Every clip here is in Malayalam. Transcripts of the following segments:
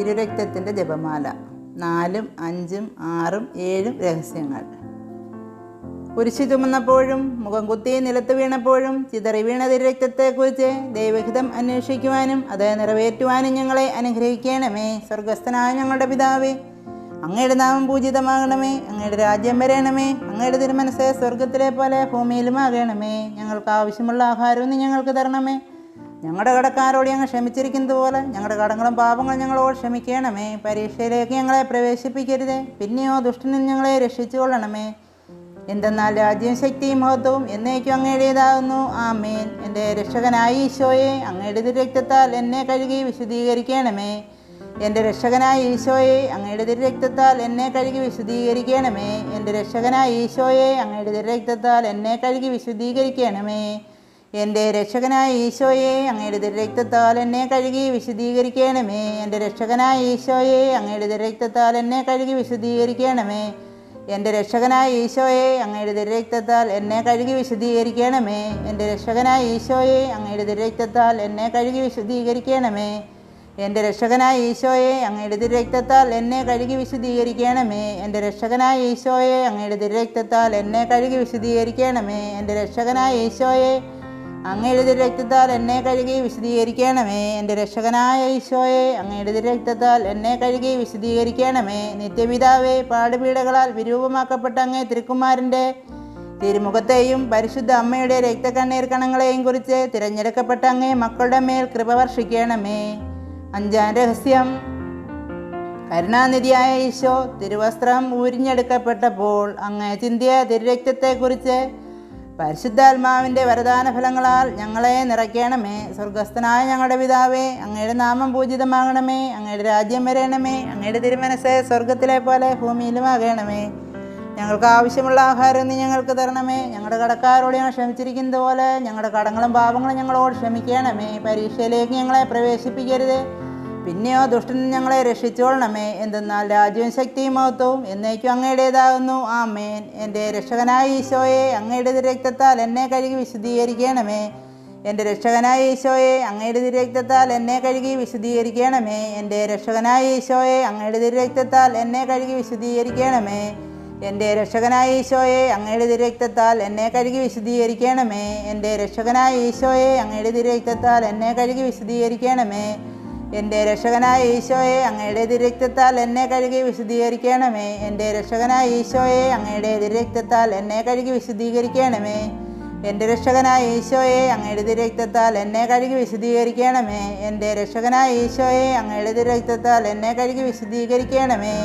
തിരുരക്തത്തിന്റെ ജപമാല. നാലും അഞ്ചും ആറും ഏഴും രഹസ്യങ്ങൾ. കുരിശു ചുമന്നപ്പോഴും മുഖം കുത്തി നിലത്ത് വീണപ്പോഴും ചിതറി വീണ തിരുരക്തത്തെക്കുറിച്ച് ദൈവഹിതം അന്വേഷിക്കുവാനും അത് നിറവേറ്റുവാനും ഞങ്ങളെ അനുഗ്രഹിക്കണമേ. സ്വർഗസ്ഥനായ ഞങ്ങളുടെ പിതാവേ അങ്ങയുടെ നാമം പൂജിതമാകണമേ. അങ്ങയുടെ രാജ്യം വരണമേ. അങ്ങയുടെ തിരുമനസ് സ്വർഗത്തിലെ പോലെ ഭൂമിയിലുമാകണമേ. ഞങ്ങൾക്ക് ആവശ്യമുള്ള ആഹാരവും ഞങ്ങൾക്ക് തരണമേ. ഞങ്ങളുടെ കടക്കാരോട് ഞങ്ങൾ ക്ഷമിച്ചിരിക്കുന്നത് പോലെ ഞങ്ങളുടെ കടങ്ങളും പാപങ്ങളും ഞങ്ങളോട് ക്ഷമിക്കണമേ. പരീക്ഷയിലേക്ക് ഞങ്ങളെ പ്രവേശിപ്പിക്കരുതേ. പിന്നെയോ ദുഷ്ടനിൽ ഞങ്ങളെ രക്ഷിച്ചുകൊള്ളണമേ. എന്തെന്നാൽ രാജ്യം ശക്തിയും മഹത്വവും എന്നേക്കും അങ്ങയുടേതാകുന്നു. ആമേൻ. എന്റെ രക്ഷകനായ ഈശോയെ അങ്ങയുടെ തിരുരക്തത്താൽ എന്നെ കഴുകി വിശദീകരിക്കണമേ എന്റെ രക്ഷകനായ ഈശോയെ അങ്ങയുടെ തിരുരക്തത്താൽ എന്നെ കഴുകി വിശദീകരിക്കണമേ എന്റെ രക്ഷകനായ ഈശോയെ അങ്ങയുടെ തിരുരക്തത്താൽ എന്നെ കഴുകി വിശദീകരിക്കണമേ എന്റെ രക്ഷകനായ ഈശോയെ അങ്ങയുടെ രക്തത്താൽ എന്നെ കഴുകി വിശദീകരിക്കണമേ എന്റെ രക്ഷകനായ ഈശോയെ അങ്ങയുടെ രക്തത്താൽ എന്നെ കഴുകി വിശദീകരിക്കണമേ എന്റെ രക്ഷകനായ ഈശോയെ അങ്ങയുടെ രക്തത്താൽ എന്നെ കഴുകി വിശദീകരിക്കണമേ എന്റെ രക്ഷകനായ ഈശോയെ അങ്ങയുടെ രക്തത്താൽ എന്നെ കഴുകി വിശദീകരിക്കണമേ എന്റെ രക്ഷകനായ ഈശോയെ അങ്ങയുടെ രക്തത്താൽ എന്നെ കഴുകി വിശദീകരിക്കണമേ എന്റെ രക്ഷകനായ ഈശോയെ അങ്ങയുടെ തിരുരക്തത്താൽ എന്നെ കഴുകി വിശദീകരിക്കണമേ എന്റെ രക്ഷകനായ ഈശോയെ അങ്ങയുടെ തിരക്തത്താൽ എന്നെ കഴുകി വിശദീകരിക്കണമേ എന്റെ രക്ഷകനായ ഈശോയെ അങ്ങയുടെ തിരക്തത്താൽ എന്നെ കഴുകി വിശദീകരിക്കണമേ നിത്യപിതാവേ പാടുപീടകളാൽ വിരൂപമാക്കപ്പെട്ട അങ്ങേ തിരുക്കുമാരന്റെ തിരുമുഖത്തെയും പരിശുദ്ധ അമ്മയുടെ രക്തക്കണ്ണീർ കണങ്ങളെയും കുറിച്ച് തിരഞ്ഞെടുക്കപ്പെട്ട അങ്ങേ മക്കളുടെ മേൽ കൃപ വർഷിക്കണമേ. അഞ്ചാം രഹസ്യം. കരുണാനിധിയായ ഈശോ തിരുവസ്ത്രം ഊരിഞ്ഞെടുക്കപ്പെട്ടപ്പോൾ അങ്ങേ ചിന്തിയ തിരുരക്തത്തെക്കുറിച്ച് പരിശുദ്ധാത്മാവിന്റെ വരദാന ഫലങ്ങളാൽ ഞങ്ങളെ നിറയ്ക്കണമേ. സ്വർഗസ്ഥനായ ഞങ്ങളുടെ പിതാവേ അങ്ങയുടെ നാമം പൂജിതമാകണമേ. അങ്ങയുടെ രാജ്യം വരയണമേ അങ്ങയുടെ തിരുമനസ് സ്വർഗത്തിലെ പോലെ ഭൂമിയിലും ആകണമേ ഞങ്ങൾക്ക് ആവശ്യമുള്ള ആഹാരം നീ ഞങ്ങൾക്ക് തരണമേ. ഞങ്ങളുടെ കടക്കാരോട് ഞങ്ങൾ ക്ഷമിച്ചിരിക്കുന്നത് പോലെ ഞങ്ങളുടെ കടങ്ങളും പാപങ്ങളും ഞങ്ങളോട് ക്ഷമിക്കണമേ. പരീക്ഷയിലേക്ക് ഞങ്ങളെ പ്രവേശിപ്പിക്കരുത്. പിന്നെയോ ദുഷ്ടൻ ഞങ്ങളെ രക്ഷിച്ചോളണമേ. എന്തെന്നാൽ രാജ്യവും ശക്തിയും മഹത്വവും എന്നേക്കും അങ്ങയുടേതാകുന്നു. ആ മേൻ എന്റെ രക്ഷകനായ ഈശോയെ അങ്ങയുടെ രക്തത്താൽ എന്നെ കഴുകി വിശദീകരിക്കണമേ എന്റെ രക്ഷകനായ ഈശോയെ അങ്ങയുടെ രക്തത്താൽ എന്നെ കഴുകി വിശദീകരിക്കണമേ എന്റെ രക്ഷകനായ ഈശോയെ അങ്ങയുടെ രക്തത്താൽ എന്നെ കഴുകി വിശദീകരിക്കണമേ എന്റെ രക്ഷകനായ ഈശോയെ അങ്ങയുടെ രക്തത്താൽ എന്നെ കഴുകി വിശദീകരിക്കണമേ എന്റെ രക്ഷകനായ ഈശോയെ അങ്ങയുടെ രക്തത്താൽ എന്നെ കഴുകി വിശദീകരിക്കണമേ എന്റെ രക്ഷകനായ ഈശോയെ അങ്ങയുടെ തിരക്തത്താൽ എന്നെ കഴുകി വിശദീകരിക്കണമേ എന്റെ രക്ഷകനായ ഈശോയെ അങ്ങയുടെ തിരക്തത്താൽ എന്നെ കഴുകി വിശദീകരിക്കണമേ എന്റെ രക്ഷകനായ ഈശോയെ അങ്ങയുടെ തിരക്തത്താൽ എന്നെ കഴുകി വിശദീകരിക്കണമേ എന്റെ രക്ഷകനായ ഈശോയെ അങ്ങയുടെ തിരക്തത്താൽ എന്നെ കഴുകി വിശദീകരിക്കണമേ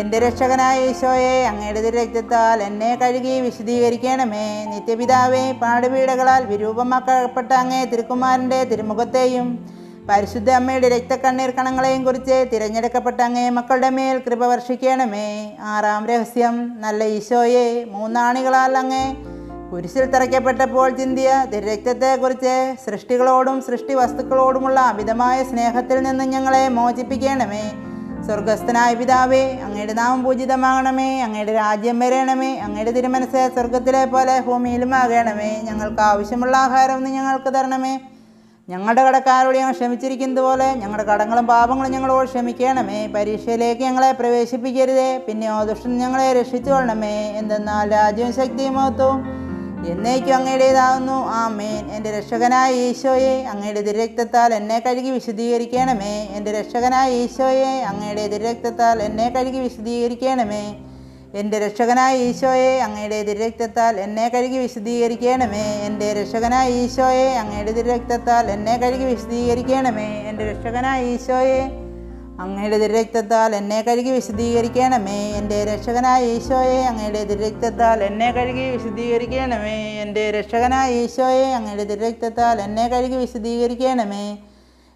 എന്റെ രക്ഷകനായ ഈശോയെ അങ്ങയുടെ തിരക്തത്താൽ എന്നെ കഴുകി വിശദീകരിക്കണമേ നിത്യപിതാവേ പാടുപീടകളാൽ വിരൂപമാക്കപ്പെട്ട അങ്ങേ തിരുക്കുമാരന്റെ തിരുമുഖത്തെയും പരിശുദ്ധ അമ്മയുടെ രക്തക്കണ്ണീർ കണങ്ങളെയും കുറിച്ച് തിരഞ്ഞെടുക്കപ്പെട്ട അങ്ങേ മക്കളുടെ മേൽ കൃപ വർഷിക്കണമേ. ആറാം രഹസ്യം നല്ല ഈശോയെ മൂന്നാണികളാൽ അങ്ങേ കുരിശിൽ തറയ്ക്കപ്പെട്ടപ്പോൾ ചിന്തിയ തിരരക്തത്തെക്കുറിച്ച് സൃഷ്ടികളോടും സൃഷ്ടി വസ്തുക്കളോടുമുള്ള അമിതമായ സ്നേഹത്തിൽ നിന്ന് ഞങ്ങളെ മോചിപ്പിക്കണമേ. സ്വർഗസ്ഥനായ പിതാവേ അങ്ങയുടെ നാമം പൂജിതമാകണമേ. അങ്ങയുടെ രാജ്യം വരണമേ. അങ്ങയുടെ തിരുമനസ് സ്വർഗത്തിലെ പോലെ ഭൂമിയിലും ആകണമേ ഞങ്ങൾക്ക് ആവശ്യമുള്ള ആഹാരം ഒന്ന് ഞങ്ങൾക്ക് തരണമേ. ഞങ്ങളുടെ കടക്കാരോട് ഞങ്ങൾ ക്ഷമിച്ചിരിക്കുന്നത് പോലെ ഞങ്ങളുടെ കടങ്ങളും പാപങ്ങളും ഞങ്ങളോട് ക്ഷമിക്കണമേ. പരീക്ഷയിലേക്ക് ഞങ്ങളെ പ്രവേശിപ്പിക്കരുതേ. പിന്നെ ദുഷ്ടൻ ഞങ്ങളെ രക്ഷിച്ചു കൊള്ളണമേ എന്തെന്നാൽ രാജ്യവും ശക്തിയും മഹത്വവും എന്നേക്കും അങ്ങയുടേതാകുന്നു മേൻ എന്റെ രക്ഷകനായ ഈശോയെ അങ്ങയുടെ തിരക്തത്താൽ എന്നെ കഴുകി വിശദീകരിക്കണമേ എന്റെ രക്ഷകനായ ഈശോയെ അങ്ങയുടെ തിരക്തത്താൽ എന്നെ കഴുകി വിശദീകരിക്കണമേ എന്റെ രക്ഷകനായ ഈശോയെ അങ്ങയുടെ തിരരക്തത്താൽ എന്നെ കഴുകി വിശദീകരിക്കണമേ എന്റെ രക്ഷകനായ ഈശോയെ അങ്ങയുടെ തിരരക്തത്താൽ എന്നെ കഴുകി വിശദീകരിക്കണമേ എന്റെ രക്ഷകനായ ഈശോയെ അങ്ങയുടെ തിരരക്തത്താൽ എന്നെ കഴുകി വിശദീകരിക്കണമേ എന്റെ രക്ഷകനായ ഈശോയെ അങ്ങയുടെ തിരരക്തത്താൽ എന്നെ കഴുകി വിശദീകരിക്കണമേ എന്റെ രക്ഷകനായ ഈശോയെ അങ്ങയുടെ തിരരക്തത്താൽ എന്നെ കഴുകി വിശദീകരിക്കണമേ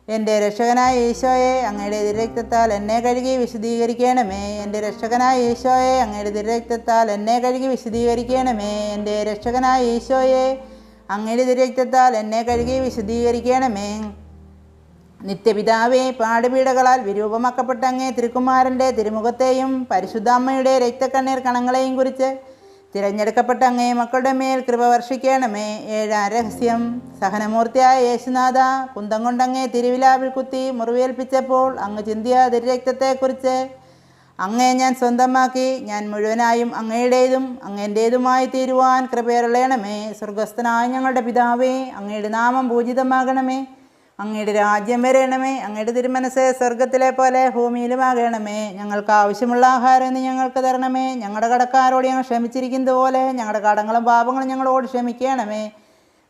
എന്റെ രക്ഷകനായ ഈശോയെ അങ്ങയുടെ ദുരക്തത്താൽ എന്നെ കഴുകി വിശദീകരിക്കണമേ എന്റെ രക്ഷകനായ ഈശോയെ അങ്ങയുടെ ദുരക്തത്താൽ എന്നെ കഴുകി വിശദീകരിക്കണമേ എന്റെ രക്ഷകനായ ഈശോയെ അങ്ങയുടെ ദുരക്തത്താൽ എന്നെ കഴുകി വിശദീകരിക്കണമേ നിത്യപിതാവേ പാടുപീടകളാൽ വിരൂപമാക്കപ്പെട്ട അങ്ങേ തിരുക്കുമാരന്റെ തിരുമുഖത്തെയും പരിശുദ്ധാമ്മയുടെ രക്തക്കണ്ണീർ കണങ്ങളെയും കുറിച്ച് തിരഞ്ഞെടുക്കപ്പെട്ട അങ്ങേ മക്കളുടെ മേൽ കൃപ വർഷിക്കണമേ. ഏഴാം രഹസ്യം. സഹനമൂർത്തിയായ യേശുനാഥ കുന്തം കൊണ്ടങ്ങേ തിരുവിലാവിൽ കുത്തി മുറിവേൽപ്പിച്ചപ്പോൾ അങ്ങ് ചിന്തിയ തിരുരക്തത്തെക്കുറിച്ച് അങ്ങേ ഞാൻ സ്വന്തമാക്കി ഞാൻ മുഴുവനായും അങ്ങയുടേതും അങ്ങേന്റേതുമായി തീരുവാൻ കൃപയറിളയണമേ സ്വർഗസ്ഥനായ ഞങ്ങളുടെ പിതാവേ അങ്ങയുടെ നാമം പൂജിതമാകണമേ. അങ്ങയുടെ രാജ്യം വരണമേ അങ്ങയുടെ തിരുമനസ് സ്വർഗത്തിലെ പോലെ ഭൂമിയിലുമാകണമേ. ഞങ്ങൾക്ക് ആവശ്യമുള്ള ആഹാരം ഇന്ന് ഞങ്ങൾക്ക് തരണമേ. ഞങ്ങളുടെ കടക്കാരോട് ഞങ്ങൾ ക്ഷമിച്ചിരിക്കുന്നത് പോലെ ഞങ്ങളുടെ കടങ്ങളും പാപങ്ങളും ഞങ്ങളോട് ക്ഷമിക്കണമേ.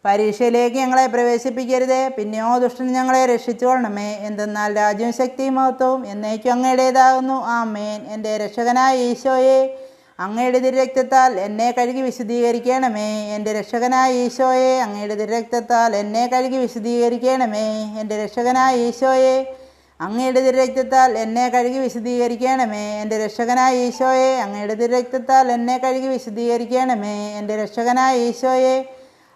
പരീക്ഷയിലേക്ക് ഞങ്ങളെ പ്രവേശിപ്പിക്കരുതേ പിന്നെയോ ദുഷ്ടന് ഞങ്ങളെ രക്ഷിച്ചുകൊള്ളണമേ. എന്തെന്നാൽ രാജ്യവും ശക്തിയും മഹത്വവും എന്നേക്കും അങ്ങയുടേതാകുന്നു. ആ മേൻ എന്റെ രക്ഷകനായ ഈശോയെ അങ്ങയുടെ തിരക്തത്താൽ എന്നെ കഴുകി വിശദീകരിക്കണമേ എന്റെ രക്ഷകനായ ഈശോയെ അങ്ങയുടെ തിരക്തത്താൽ എന്നെ കഴുകി വിശദീകരിക്കണമേ എന്റെ രക്ഷകനായ ഈശോയെ അങ്ങയുടെ തിരക്തത്താൽ എന്നെ കഴുകി വിശദീകരിക്കണമേ എന്റെ രക്ഷകനായ ഈശോയെ അങ്ങയുടെ തിരക്തത്താൽ എന്നെ കഴുകി വിശദീകരിക്കണമേ എന്റെ രക്ഷകനായ ഈശോയെ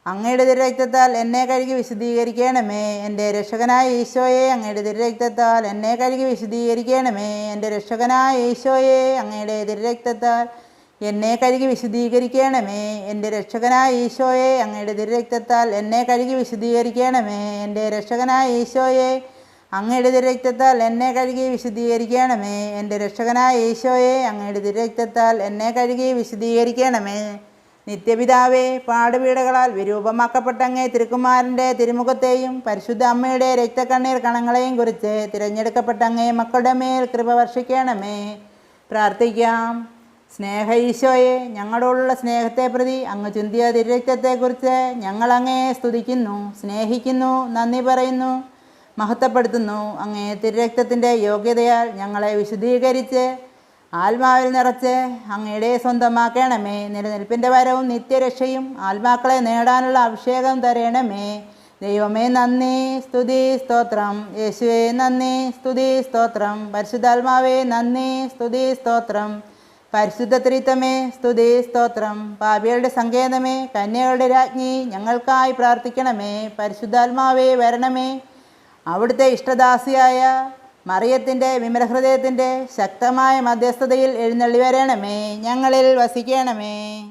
അങ്ങയുടെ തിരക്തത്താൽ എന്നെ കഴുകി വിശദീകരിക്കണമേ എന്റെ രക്ഷകനായ ഈശോയെ അങ്ങയുടെ തിരക്തത്താൽ എന്നെ കഴുകി വിശദീകരിക്കണമേ എന്റെ രക്ഷകനായ ഈശോയെ അങ്ങയുടെ തിരക്തത്താൽ എന്നെ കഴുകി വിശദീകരിക്കണമേ എന്റെ രക്ഷകനായ ഈശോയെ അങ്ങയുടെ രക്തത്താൽ എന്നെ കഴുകി വിശദീകരിക്കണമേ എന്റെ രക്ഷകനായ ഈശോയെ അങ്ങയുടെ രക്തത്താൽ എന്നെ കഴുകി വിശദീകരിക്കണമേ എന്റെ രക്ഷകനായ ഈശോയെ അങ്ങയുടെ രക്തത്താൽ എന്നെ കഴുകി വിശദീകരിക്കണമേ നിത്യപിതാവേ പാടുപീടകളാൽ വിരൂപമാക്കപ്പെട്ട അങ്ങേ തിരുക്കുമാരന്റെ തിരുമുഖത്തെയും പരിശുദ്ധ അമ്മയുടെ രക്തക്കണ്ണീർ കണങ്ങളെയും കുറിച്ച് തിരഞ്ഞെടുക്കപ്പെട്ട അങ്ങേ മക്കളുടെ മേൽ കൃപ വർഷിക്കണമേ. പ്രാർത്ഥിക്കാം. സ്നേഹ ഈശോയെ ഞങ്ങളോടുള്ള സ്നേഹത്തെ പ്രതി അങ്ങ് ചിന്തിയ തിരുരക്തത്തെക്കുറിച്ച് ഞങ്ങൾ അങ്ങയെ സ്തുതിക്കുന്നു സ്നേഹിക്കുന്നു നന്ദി പറയുന്നു മഹത്വപ്പെടുത്തുന്നു. അങ്ങേ തിരുരക്തത്തിന്റെ യോഗ്യതയാൽ ഞങ്ങളെ വിശദീകരിച്ച് ആത്മാവിൽ നിറച്ച് അങ്ങയുടെ സ്വന്തമാക്കണമേ. നിലനിൽപ്പിന്റെ വരവും നിത്യരക്ഷയും ആത്മാക്കളെ നേടാനുള്ള അഭിഷേകം തരണമേ. ദൈവമേ നന്ദി സ്തുതി സ്തോത്രം. യേശുവേ നന്ദി സ്തുതി സ്തോത്രം. പരിശുദ്ധാത്മാവേ നന്ദി സ്തുതി സ്തോത്രം. പരിശുദ്ധ ത്രിത്വമേ സ്തുതി സ്തോത്രം. പാപികളുടെ സങ്കേതമേ കന്യകളുടെ രാജ്ഞി ഞങ്ങൾക്കായി പ്രാർത്ഥിക്കണമേ. പരിശുദ്ധാത്മാവേ വരണമേ. അവിടുത്തെ ഇഷ്ടദാസിയായ മറിയത്തിന്റെ വിമരഹൃദയത്തിന്റെ ശക്തമായ മധ്യസ്ഥതയിൽ എഴുന്നള്ളി വരണമേ. ഞങ്ങളിൽ വസിക്കണമേ.